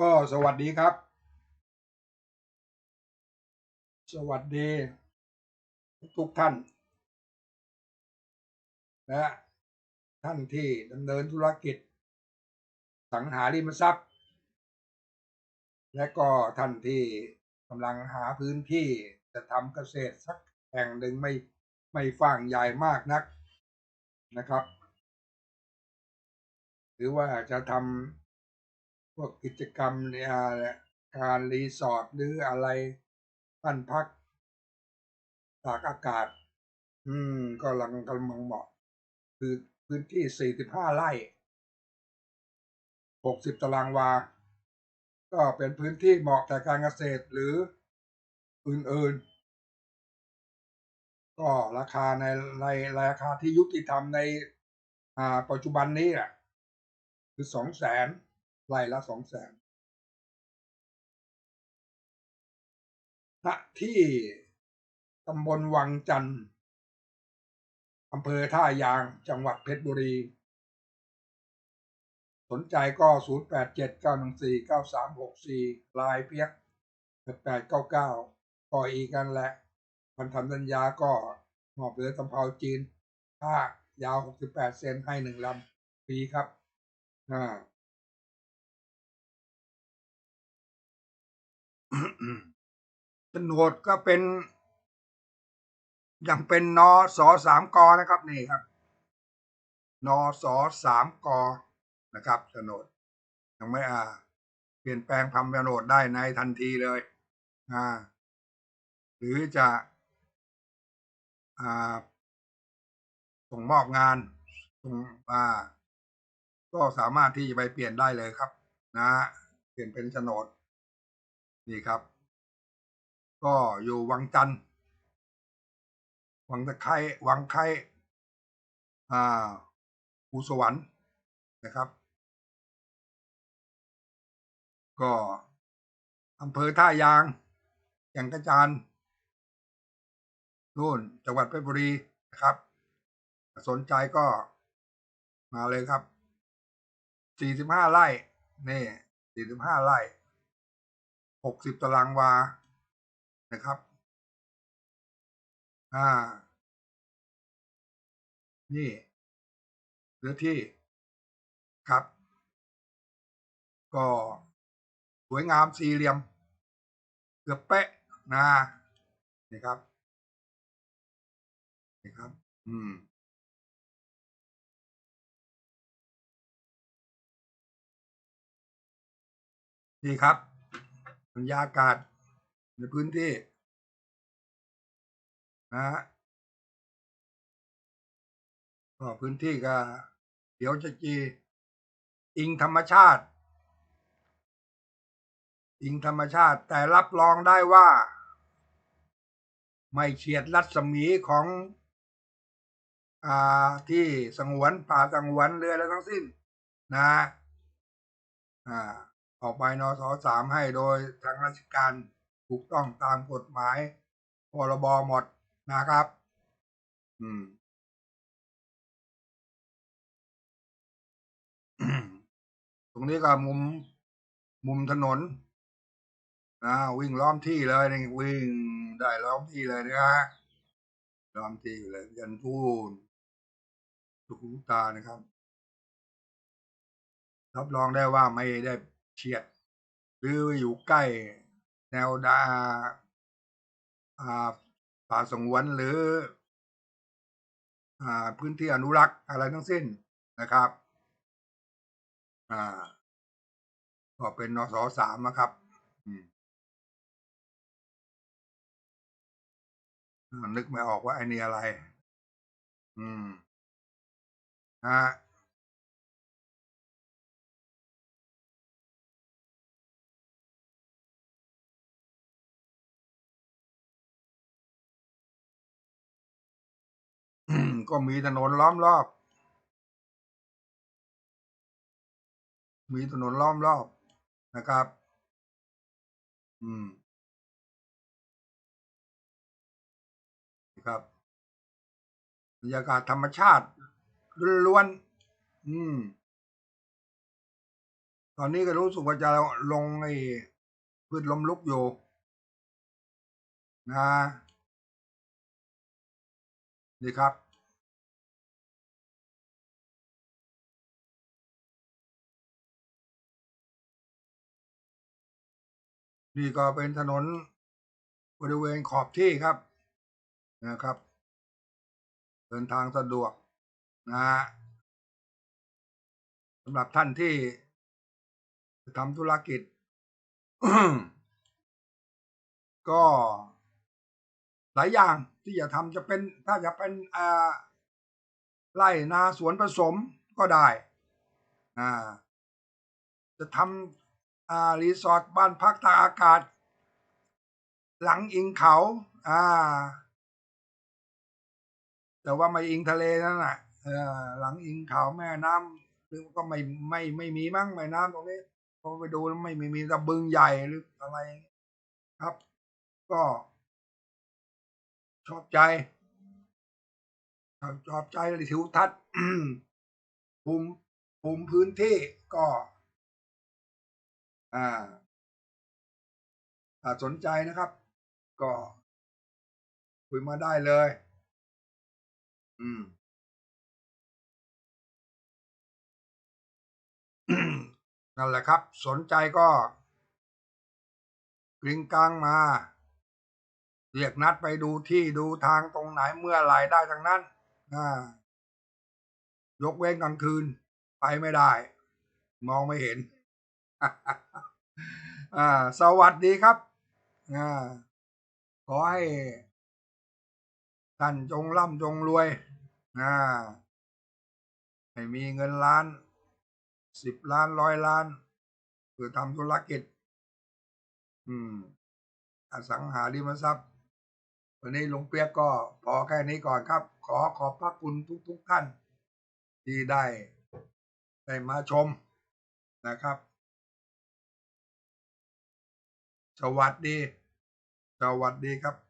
ก็สวัสดีครับ สวัสดี ทุกท่าน และท่านที่ดำเนินธุรกิจ สังหาริมทรัพย์ และก็ท่านที่กำลังหาพื้นที่จะทำเกษตรสักแห่งหนึ่งไม่ไม่ฟ่างใหญ่มากนักนะครับ หรือว่าจะทำ พวกกิจกรรมเนี่ยการรีสอร์ทหรืออะไรบ้านพักตากอากาศ อืมก็กำลังกำลังเหมาะ คือพื้นที่ 45 ไร่ 60 ตารางวา ก็เป็นพื้นที่เหมาะแก่การเกษตรหรืออื่นๆ ก็ราคาในในราคาที่ยุติธรรมใน อ่า ปัจจุบันนี้แหละคือสองแสน ไร่ละสองแสนณที่ตำบลวังจันทร์อำเภอท่ายางจังหวัดเพชรบุรี สนใจก็ 0 8 7 9 1 4 9 3 6 4 ลายเพียก 8 8 9 9ก็อีกกันแหละพันธสัญญาก็มอบเรือตำเภาจีนผ้ายาว 68 เซนให้หนึ่งลำฟรีครับอ่า โฉนดก็เป็นยังเป็นนอสอสามกอนะครับนี่ครับนอสอสามกอนะครับโฉนดยังไม่อ่า เปลี่ยนแปลงทำโฉนดได้ในทันทีเลย อ่า หรือจะอ่าส่งมอบงานส่งอ่า ก็สามารถที่จะไปเปลี่ยนได้เลยครับ นะ เปลี่ยนเป็นโฉนด นี่ครับ ก็อยู่วังจันทร์วังตะไคร้วังไข่อ่าภูสวรรค์นะครับ ก็อำเภอท่ายางแก่งกระจานนู่นจังหวัดเพชรบุรีนะครับ สนใจก็มาเลยครับ 45 ไร่ นี่ 45 ไร่ 60ตารางวา นะครับ อ่า นี่เนื้อที่ครับ ก็สวยงามสี่เหลี่ยม เกือบเป๊ะนะนี่ครับนี่ครับ อืมนี่ครับ บรรยากาศในพื้นที่นะฮะก็พื้นที่ก็เดี๋ยวจะจีอิงธรรมชาติ อิงธรรมชาติแต่รับรองได้ว่า ไม่เฉียดรัศมีของอ่าที่สงวนป่าสงวนเรือแล้วทั้งสิ้น นะอ่า ออกไปนสสามให้โดยทางราชการถูกต้องตามกฎหมายพรบหมดนะครับ อืมตรงนี้ก็มุมมุมถนนอ่าวิ่งล้อมที่เลยนี่วิ่งได้ล้อมที่เลยนะฮะล้อมที่เลยยันพูนทุกตานะครับ รับรองได้ว่าไม่ได้ เฉียด หรืออยู่ใกล้แนวดาป่าสงวนหรืออพื้นที่อนุรักษ์อะไรทั้งสิ้นนะครับก็เป็นนสสามนะครับนึกไม่ออกว่าไอ้นี่อะไร อืมฮะ ก็มีถนนล้อมรอบ มีถนนล้อมรอบนะครับ อืมครับบรรยากาศธรรมชาติล้วนๆอืม ตอนนี้ก็รู้สึกว่าจะลงไอ้พืชลมลุกอยู่นะนี่ครับ นี่ก็เป็นถนนบริเวณขอบที่ครับนะครับ เดินทางสะดวกนะฮะสำหรับท่านที่จะทำธุรกิจ ก็หลายอย่างที่จะทำจะเป็นถ้าจะเป็นอ่าไร่นาสวนผสมก็ได้อ่าจะทำ อ่ารีสอร์ทบ้านพักตากอากาศ หลังอิงเขา อ่า แต่ว่าไม่อิงทะเลนั่นแหละเออหลังอิงเขาแม่น้ำหรือก็ไม่ไม่ไม่มีมั้งแม่น้ำตรงนี้พอไปดูแล้วไม่ไม่มีตะบึงใหญ่หรืออะไร ครับ ก็ชอบใจชอบใจเลยทิวทัศน์ภูมิภูมิพื้นที่ก็ อ่าถ้าสนใจนะครับ ก็คุยมาได้เลย อืม นั่นแหละครับ สนใจก็กริงกลางมา เรียกนัดไปดูที่ดูทางตรงไหนเมื่อไหรได้ทั้งนั้นยกเว้นกลางคืน ไปไม่ได้ มองไม่เห็น สวัสดีครับอขอให้ท่านจงร่ำจงรวยอ่าให้มีเงินล้านสิบล้านร้อยล้านเพื่อทำธุรกิจ อืม อสังหาริมทรัพย์ วันนี้ลุงเปียกก็พอแค่นี้ก่อนครับ ขอขอบพระคุณทุกๆทท่าน ที่ได้ได้มาชมนะครับ สวัสดี สวัสดีครับ